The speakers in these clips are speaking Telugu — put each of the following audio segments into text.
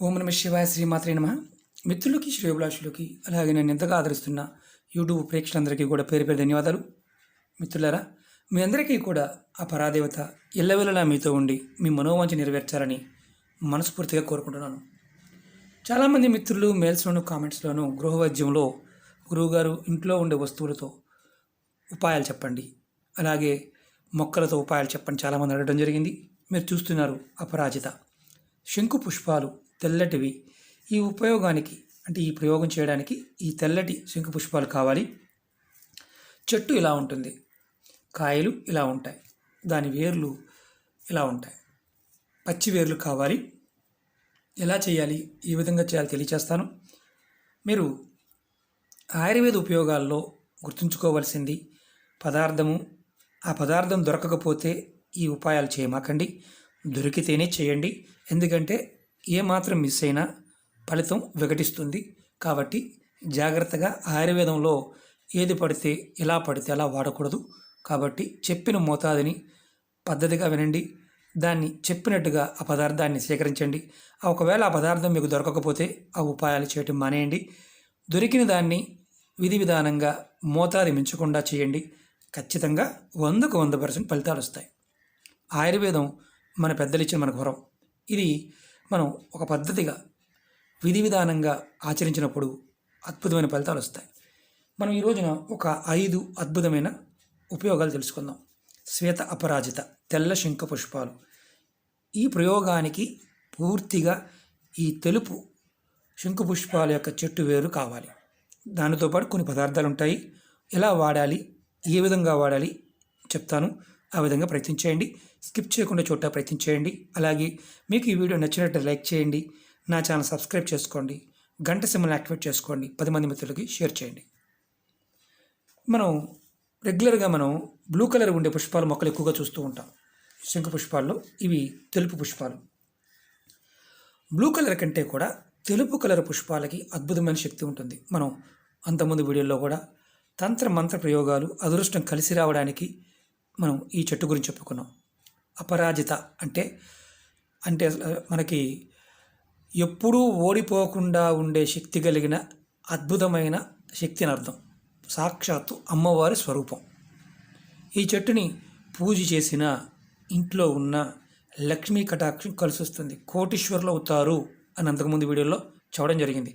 ఓం నమ శివాయ శ్రీమాత్రే నమ. మిత్రులకి శ్రేయోభిలాషులకి అలాగే నన్ను ఎంతగా ఆదరిస్తున్న యూట్యూబ్ ప్రేక్షకులందరికీ కూడా పేరు పేరు ధన్యవాదాలు. మిత్రులారా మీ అందరికీ కూడా ఆ పరాదేవత ఎల్లవెల్లలా మీతో ఉండి మీ మనోవాంఛ నెరవేర్చాలని మనస్ఫూర్తిగా కోరుకుంటున్నాను. చాలామంది మిత్రులు మెయిల్స్లోను కామెంట్స్లోను గృహవైద్యంలో గురువుగారు ఇంట్లో ఉండే వస్తువులతో ఉపాయాలు చెప్పండి. అలాగే మొక్కలతో ఉపాయాలు చెప్పండి చాలామంది అడగడం జరిగింది. మీరు చూస్తున్నారు అపరాజిత. శంకు పుష్పాలు తెల్లటివి. ఈ ఉపయోగానికి అంటే ఈ ప్రయోగం చేయడానికి ఈ తెల్లటి శంకు పుష్పాలు కావాలి. చెట్టు ఇలా ఉంటుంది. కాయలు ఇలా ఉంటాయి. దాని వేర్లు ఇలా ఉంటాయి. పచ్చి వేర్లు కావాలి. ఎలా చేయాలి? ఏ విధంగా చేయాలి తెలియచేస్తాను. మీరు ఆయుర్వేద ఉపయోగాల్లో గుర్తుంచుకోవాల్సింది పదార్థము. ఆ పదార్థం దొరకకపోతే ఈ ఉపాయాలు చేయమాకండి. దొరికితేనే చేయండి. ఎందుకంటే ఏ మాత్రం మిస్ అయినా ఫలితం వికటిస్తుంది. కాబట్టి జాగ్రత్తగా ఆయుర్వేదంలో ఏది పడితే ఎలా పడితే అలా వాడకూడదు. కాబట్టి చెప్పిన మోతాదుని పద్ధతిగా వినండి. దాన్ని చెప్పినట్టుగా ఆ పదార్థాన్ని సేకరించండి. ఒకవేళ ఆ పదార్థం మీకు దొరకకపోతే ఆ ఉపాయాలు చేయటం మానేయండి. దొరికిన దాన్ని విధి విధానంగా మోతాదు మించకుండా చేయండి. ఖచ్చితంగా వందకు వంద పర్సెంట్ ఫలితాలు వస్తాయి. ఆయుర్వేదం మన పెద్దలు ఇచ్చిన మనకు వరం. ఇది మనం ఒక పద్ధతిగా విధి విధానంగా ఆచరించినప్పుడు అద్భుతమైన ఫలితాలు వస్తాయి. మనం ఈ రోజున ఒక ఐదు అద్భుతమైన ఉపయోగాలు తెలుసుకుందాం. శ్వేత అపరాజిత తెల్ల శంఖ పుష్పాలు. ఈ ప్రయోగానికి పూర్తిగా ఈ తెలుపు శంఖ పుష్పాల యొక్క చెట్టు వేరు కావాలి. దానితో పాటు కొన్ని పదార్థాలు ఉంటాయి. ఎలా వాడాలి? ఏ విధంగా వాడాలి? చెప్తాను. ఆ విధంగా ప్రయత్నం చేయండి. స్కిప్ చేయకుండా చూడటం ప్రయత్నం చేయండి. అలాగే మీకు ఈ వీడియో నచ్చినట్టు లైక్ చేయండి. నా ఛానల్ సబ్స్క్రైబ్ చేసుకోండి. గంట సింబల్ యాక్టివేట్ చేసుకోండి. పది మంది మిత్రులకి షేర్ చేయండి. మనం రెగ్యులర్గా మనం బ్లూ కలర్ ఉండే పుష్పాలు మొక్కలు ఎక్కువగా చూస్తూ ఉంటాం. శంఖ పుష్పాల్లో ఇవి తెలుపు పుష్పాలు. బ్లూ కలర్ కంటే కూడా తెలుపు కలర్ పుష్పాలకి అద్భుతమైన శక్తి ఉంటుంది. మనం అంతకుముందు వీడియోలో కూడా తంత్ర మంత్ర ప్రయోగాలు అదృష్టం కలిసి రావడానికి మనం ఈ చెట్టు గురించి చెప్పుకున్నాం. అపరాజిత అంటే అంటే మనకి ఎప్పుడూ ఓడిపోకుండా ఉండే శక్తి కలిగిన అద్భుతమైన శక్తి అని అర్థం. సాక్షాత్తు అమ్మవారి స్వరూపం. ఈ చెట్టుని పూజ చేసిన ఇంట్లో ఉన్న లక్ష్మీ కటాక్షం కలిసి వస్తుంది కోటీశ్వరులు అవుతారు అని అంతకుముందు వీడియోలో చెప్పడం జరిగింది.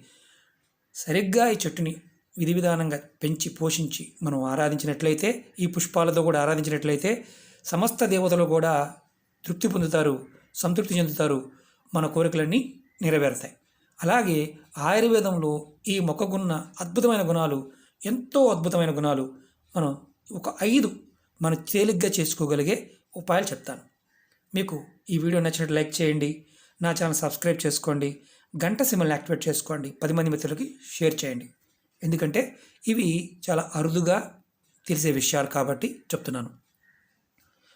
సరిగ్గా ఈ చెట్టుని విధి విధానంగా పెంచి పోషించి మనం ఆరాధించినట్లయితే ఈ పుష్పాలతో కూడా ఆరాధించినట్లయితే సమస్త దేవతలు కూడా తృప్తి పొందుతారు సంతృప్తి చెందుతారు మన కోరికలన్నీ నెరవేరుతాయి. అలాగే ఆయుర్వేదంలో ఈ మొక్కకున్న అద్భుతమైన గుణాలు ఎంతో అద్భుతమైన గుణాలు మనం ఒక ఐదు మనం తేలిగ్గా చేసుకోగలిగే ఉపాయాలు చెప్తాను. మీకు ఈ వీడియో నచ్చినట్టు లైక్ చేయండి నా ఛానల్ సబ్స్క్రైబ్ చేసుకోండి గంట సిమ్మల్ని యాక్టివేట్ చేసుకోండి పది మంది మిత్రులకి షేర్ చేయండి. ఎందుకంటే ఇవి చాలా అరుదుగా తెలిసే విషయాలు కాబట్టి చెప్తున్నాను.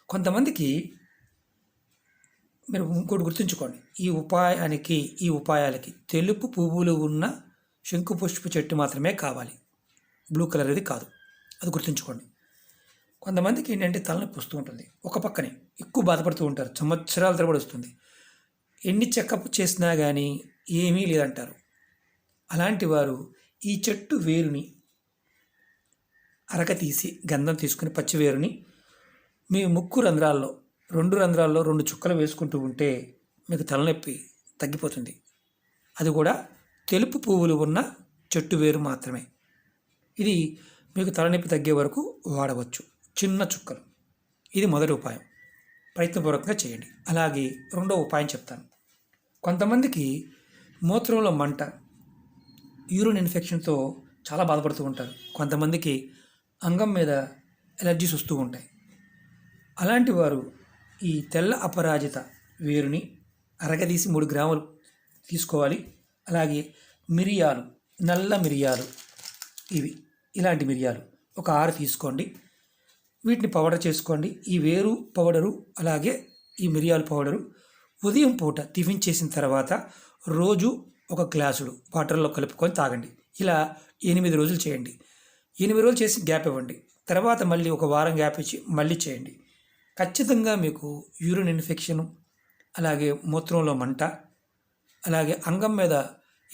కొంతమందికి మీరు ఇంకోటి గుర్తుంచుకోండి. ఈ ఉపాయానికి ఈ ఉపాయాలకి తెలుపు పువ్వులు ఉన్న శంకు పుష్ప చెట్టు మాత్రమే కావాలి. బ్లూ కలర్ అది కాదు. అది గుర్తుంచుకోండి. కొంతమందికి ఏంటంటే తలనొప్పి వస్తూ ఉంటుంది. ఒక పక్కనే ఎక్కువ బాధపడుతూ ఉంటారు. సంవత్సరాల తరబడి వస్తుంది. ఎన్ని చెకప్ చేసినా కానీ ఏమీ లేదంటారు. అలాంటి వారు ఈ చెట్టు వేరుని అరక తీసి గంధం తీసుకుని పచ్చి వేరుని మీ ముక్కు రంధ్రాల్లో రెండు రంధ్రాల్లో రెండు చుక్కలు వేసుకుంటూ ఉంటే మీకు తలనొప్పి తగ్గిపోతుంది. అది కూడా తెలుపు పువ్వులు ఉన్న చెట్టు వేరు మాత్రమే. ఇది మీకు తలనొప్పి తగ్గే వరకు వాడవచ్చు. చిన్న చుక్కలు. ఇది మొదటి ఉపాయం. ప్రయత్నపూర్వకంగా చేయండి. అలాగే రెండో ఉపాయం చెప్తాను. కొంతమందికి మూత్రంలో మంట యూరిన్ ఇన్ఫెక్షన్తో చాలా బాధపడుతూ ఉంటారు. కొంతమందికి అంగం మీద ఎలర్జీస్ వస్తూ ఉంటాయి. అలాంటి వారు ఈ తెల్ల అపరాజిత వేరుని అరగదీసి మూడు గ్రాములు తీసుకోవాలి. అలాగే మిరియాలు నల్ల మిరియాలు ఇవి ఇలాంటి మిరియాలు ఒక ఆరు తీసుకోండి. వీటిని పౌడర్ చేసుకోండి. ఈ వేరు పౌడరు అలాగే ఈ మిరియాల పౌడరు ఉదయం పూట టిఫిన్ చేసిన తర్వాత రోజు ఒక గ్లాసుడు వాటర్లో కలుపుకొని తాగండి. ఇలా ఎనిమిది రోజులు చేయండి. ఎనిమిది రోజులు చేసి గ్యాప్ ఇవ్వండి. తర్వాత మళ్ళీ ఒక వారం గ్యాప్ ఇచ్చి మళ్ళీ చేయండి. ఖచ్చితంగా మీకు యూరిన్ ఇన్ఫెక్షన్ అలాగే మూత్రంలో మంట అలాగే అంగం మీద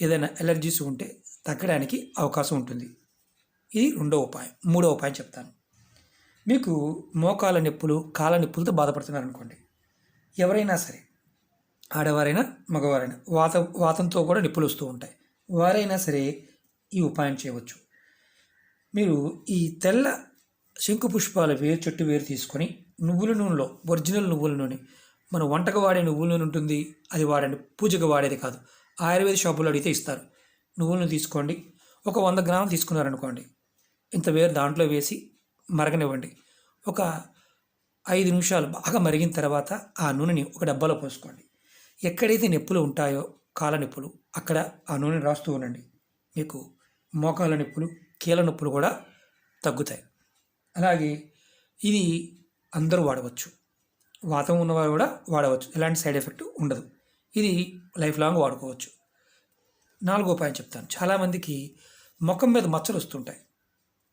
ఏదైనా ఎలర్జీస్ ఉంటే తగ్గడానికి అవకాశం ఉంటుంది. ఇది రెండో ఉపాయం. మూడో ఉపాయం చెప్తాను. మీకు మోకాల నొప్పులు కాళ్ళ నొప్పులతో బాధపడుతున్నారు అనుకోండి ఎవరైనా సరే ఆడవారైనా మగవారైనా వాత వాతంతో కూడా నిప్పులు వస్తూ ఉంటాయి. వారైనా సరే ఈ ఉపాయం చేయవచ్చు. మీరు ఈ తెల్ల శంకు పుష్పాల వేరు చెట్టు వేరు తీసుకొని నువ్వుల నూనెలో ఒరిజినల్ నువ్వుల నూనె మనం వంటకు వాడే నువ్వుల నూనె ఉంటుంది అది వాడండి పూజకు వాడేది కాదు. ఆయుర్వేద షాపులో అడిగితే ఇస్తారు. నువ్వులను తీసుకోండి ఒక వంద గ్రాములు తీసుకున్నారనుకోండి ఇంత వేరు దాంట్లో వేసి మరగనివ్వండి. ఒక ఐదు నిమిషాలు బాగా మరిగిన తర్వాత ఆ నూనెని ఒక డబ్బాలో పోసుకోండి. ఎక్కడైతే నొప్పులు ఉంటాయో కాళ్ళ నొప్పులు అక్కడ ఆ నూనె రాస్తూ ఉండండి. మీకు మోకాళ్ళ నొప్పులు కీళ్ళ నొప్పులు కూడా తగ్గుతాయి. అలాగే ఇది అందరూ వాడవచ్చు. వాతం ఉన్నవారు కూడా వాడవచ్చు. ఎలాంటి సైడ్ ఎఫెక్ట్ ఉండదు. ఇది లైఫ్ లాంగ్ వాడుకోవచ్చు. నాలుగో పాయింట్ చెప్తాను. చాలామందికి ముఖం మీద మచ్చలు వస్తుంటాయి.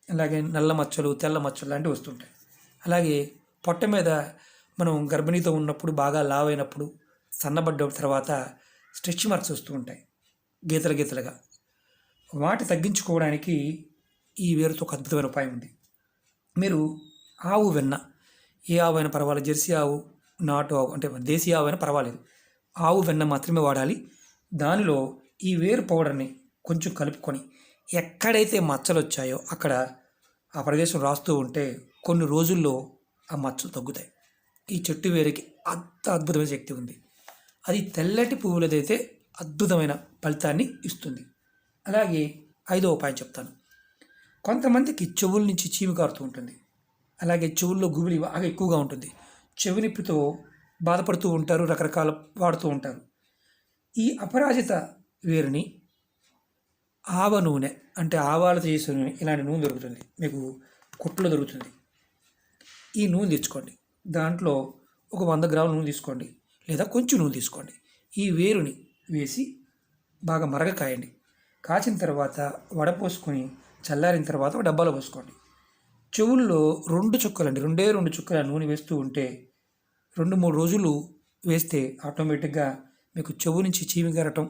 అలాగే నల్ల మచ్చలు తెల్ల మచ్చలు లాంటివి వస్తుంటాయి. అలాగే పొట్ట మీద మనం గర్భిణీతో ఉన్నప్పుడు బాగా లావ్ అయినప్పుడు సన్నబడ్డ తర్వాత స్ట్రెచ్ మార్క్స్ వస్తూ ఉంటాయి. గీతలు గీతలుగా. వాటి తగ్గించుకోవడానికి ఈ వేరుతో ఒక అద్భుతమైన ఉపాయం ఉంది. మీరు ఆవు వెన్న ఏ ఆవు అయినా పర్వాలేదు జెర్సీ ఆవు నాటు ఆవు అంటే దేశీయ ఆవు అయినా పర్వాలేదు ఆవు వెన్న మాత్రమే వాడాలి. దానిలో ఈ వేరు పౌడర్ని కొంచెం కలుపుకొని ఎక్కడైతే మచ్చలు వచ్చాయో అక్కడ ఆ ప్రదేశం రాస్తూ ఉంటే కొన్ని రోజుల్లో ఆ మచ్చలు తగ్గుతాయి. ఈ చెట్టు వేరుకి అంత అద్భుతమైన శక్తి ఉంది. అది తెల్లటి పువ్వులదైతే అద్భుతమైన ఫలితాన్ని ఇస్తుంది. అలాగే ఐదో ఉపాయం చెప్తాను. కొంతమందికి చెవుల నుంచి చీమి కారుతూ ఉంటుంది. అలాగే చెవుల్లో గుబిలి బాగా ఎక్కువగా ఉంటుంది. చెవినిప్పితో బాధపడుతూ ఉంటారు రకరకాల వాడుతూ ఉంటారు. ఈ అపరాజిత వేరుని ఆవ నూనె అంటే ఆవాలతో చేసే నూనె ఇలాంటి నూనె దొరుకుతుంది. మీకు కుట్లు దొరుకుతుంది. ఈ నూనె తెచ్చుకోండి. దాంట్లో ఒక వంద గ్రాముల నూనె తీసుకోండి. లేదా కొంచెం నూనె తీసుకోండి. ఈ వేరుని వేసి బాగా మరగ కాయండి కాచిన తర్వాత వడపోసుకొని చల్లారిన తర్వాత ఒక డబ్బాలో పోసుకోండి. చెవుల్లో రెండు చుక్కలండి రెండే రెండు చుక్కల నూనె వేస్తూ ఉంటే రెండు మూడు రోజులు వేస్తే ఆటోమేటిక్గా మీకు చెవు నుంచి చీమి గారటం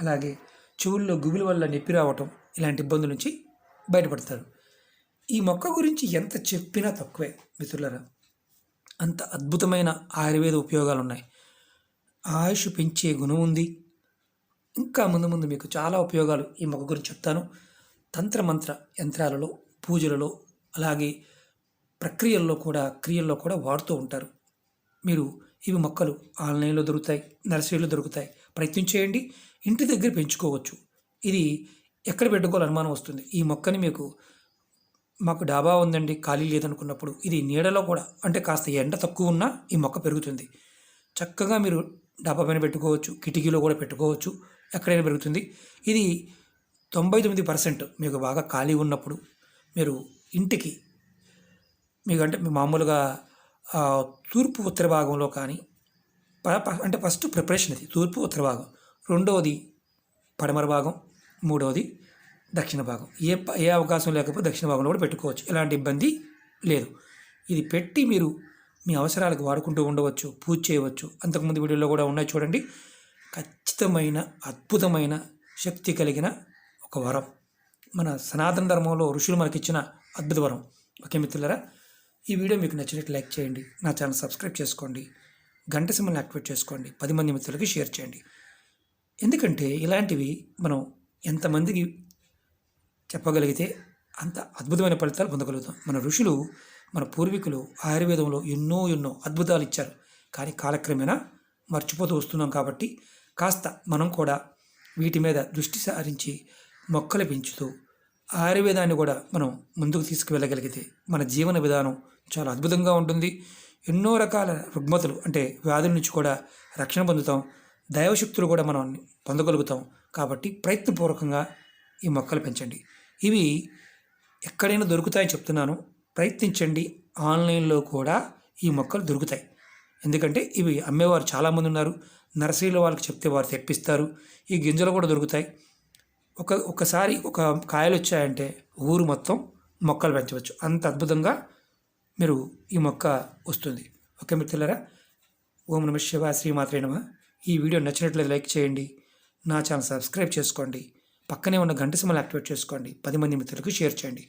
అలాగే చెవుల్లో గుబుల వల్ల నొప్పి రావటం ఇలాంటి ఇబ్బందుల నుంచి బయటపడతారు. ఈ మొక్క గురించి ఎంత చెప్పినా తక్కువే మిత్రులరా. అంత అద్భుతమైన ఆయుర్వేద ఉపయోగాలు ఉన్నాయి ఆయుష్ పెంచే గుణం ఉంది. ఇంకా ముందు ముందు మీకు చాలా ఉపయోగాలు ఈ మొక్క గురించి చెప్తాను. తంత్రమంత్ర యంత్రాలలో పూజలలో అలాగే ప్రక్రియల్లో కూడా క్రియల్లో కూడా వాడుతూ ఉంటారు. మీరు ఇవి మొక్కలు ఆన్లైన్లో దొరుకుతాయి నర్సరీలో దొరుకుతాయి. ప్రయత్నం చేయండి. ఇంటి దగ్గర పెంచుకోవచ్చు. ఇది ఎక్కడ పెట్టుకోవాలి అనుమానం వస్తుంది. ఈ మొక్కని మీకు మాకు డాబా ఉందండి ఖాళీ లేదనుకున్నప్పుడు. ఇది నీడలో కూడా అంటే కాస్త ఎండ తక్కువ ఉన్నా ఈ మొక్క పెరుగుతుంది. చక్కగా మీరు డాబా పైన పెట్టుకోవచ్చు కిటికీలో కూడా పెట్టుకోవచ్చు. ఎక్కడైనా పెరుగుతుంది. ఇది తొంభై తొమ్మిది పర్సెంట్ మీకు బాగా ఖాళీ ఉన్నప్పుడు మీరు ఇంటికి మీకు అంటే మీ మామూలుగా తూర్పు ఉత్తర భాగంలో కానీ ప- అంటే ఫస్ట్ ప్రిపరేషన్ ఇది. తూర్పు ఉత్తర భాగం. రెండవది పడమర భాగం. మూడవది దక్షిణ భాగం. ఏ ఏ అవకాశం లేకపోతే దక్షిణ భాగంలో కూడా పెట్టుకోవచ్చు. ఎలాంటి ఇబ్బంది లేదు. ఇది పెట్టి మీరు మీ అవసరాలకు వాడుకుంటూ ఉండవచ్చు పూజ చేయవచ్చు. అంతకుముందు వీడియోలో కూడా ఉన్నాయి చూడండి. ఖచ్చితమైన అద్భుతమైన శక్తి కలిగిన ఒక వరం. మన సనాతన ధర్మంలో ఋషులు మనకిచ్చిన అద్భుత వరం. ఓకే మిత్రులరా? ఈ వీడియో మీకు నచ్చినట్టు లైక్ చేయండి. నా ఛానల్ సబ్స్క్రైబ్ చేసుకోండి. గంట సింబల్ని యాక్టివేట్ చేసుకోండి. పది మంది మిత్రులకి షేర్ చేయండి. ఎందుకంటే ఇలాంటివి మనం ఎంతమందికి చెప్పగలిగితే అంత అద్భుతమైన ఫలితాలు పొందగలుగుతాం. మన ఋషులు మన పూర్వీకులు ఆయుర్వేదంలో ఎన్నో ఎన్నో అద్భుతాలు ఇచ్చారు. కానీ కాలక్రమేణా మర్చిపోతూ వస్తున్నాం కాబట్టి కాస్త మనం కూడా వీటి మీద దృష్టి సారించి మొక్కలు పెంచుతూ ఆయుర్వేదాన్ని కూడా మనం ముందుకు తీసుకువెళ్ళగలిగితే మన జీవన విధానం చాలా అద్భుతంగా ఉంటుంది. ఎన్నో రకాల రుగ్మతలు అంటే వ్యాధుల నుంచి కూడా రక్షణ పొందుతాం. దైవశక్తులు కూడా మనం పొందగలుగుతాం. కాబట్టి ప్రయత్నపూర్వకంగా ఈ మొక్కలు పెంచండి. ఇవి ఎక్కడైనా దొరుకుతాయని చెప్తున్నాను. ప్రయత్నించండి. ఆన్లైన్లో కూడా ఈ మొక్కలు దొరుకుతాయి. ఎందుకంటే ఇవి అమ్మేవారు చాలామంది ఉన్నారు. నర్సరీలో వాళ్ళకి చెప్తే వారు తెప్పిస్తారు. ఈ గింజలు కూడా దొరుకుతాయి. ఒక ఒకసారి ఒక కాయలు వచ్చాయంటే ఊరు మొత్తం మొక్కలు పెంచవచ్చు. అంత అద్భుతంగా మీరు ఈ మొక్క వస్తుంది. ఓకే మిత్రులరా? ఓం నమ శివ శ్రీమాత్రే నమ. ఈ వీడియో నచ్చినట్లయితే లైక్ చేయండి. నా ఛానల్ సబ్స్క్రైబ్ చేసుకోండి. పక్కనే ఉన్న గంట సింబల్ యాక్టివేట్ చేసుకోండి. పది మంది మిత్రులకు షేర్ చేయండి.